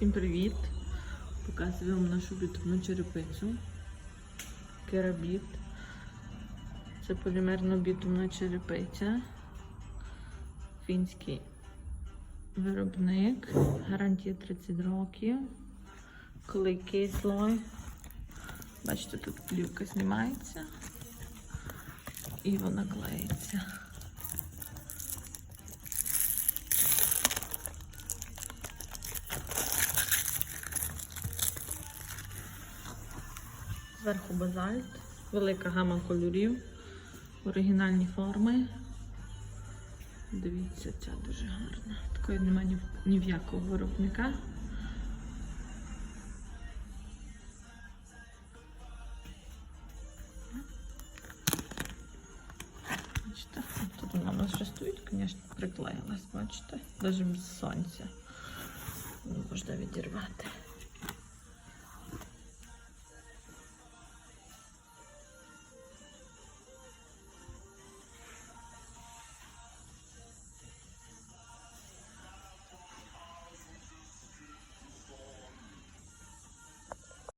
Всім привіт! Показую вам нашу бітумну черепицю. Керабіт. Це полімерно бітумна черепиця. Фінський виробник. Гарантія 30 років. Клейкий слой. Бачите, тут плівка знімається і вона клеїться. Зверху базальт, велика гама кольорів, оригінальні форми. Дивіться, ця дуже гарна. Такої немає ні, ні в якого виробника. Бачите, тут вона у нас вже стоїть, звісно, приклеїлась, бачите, навіть без сонця. Можна відірвати.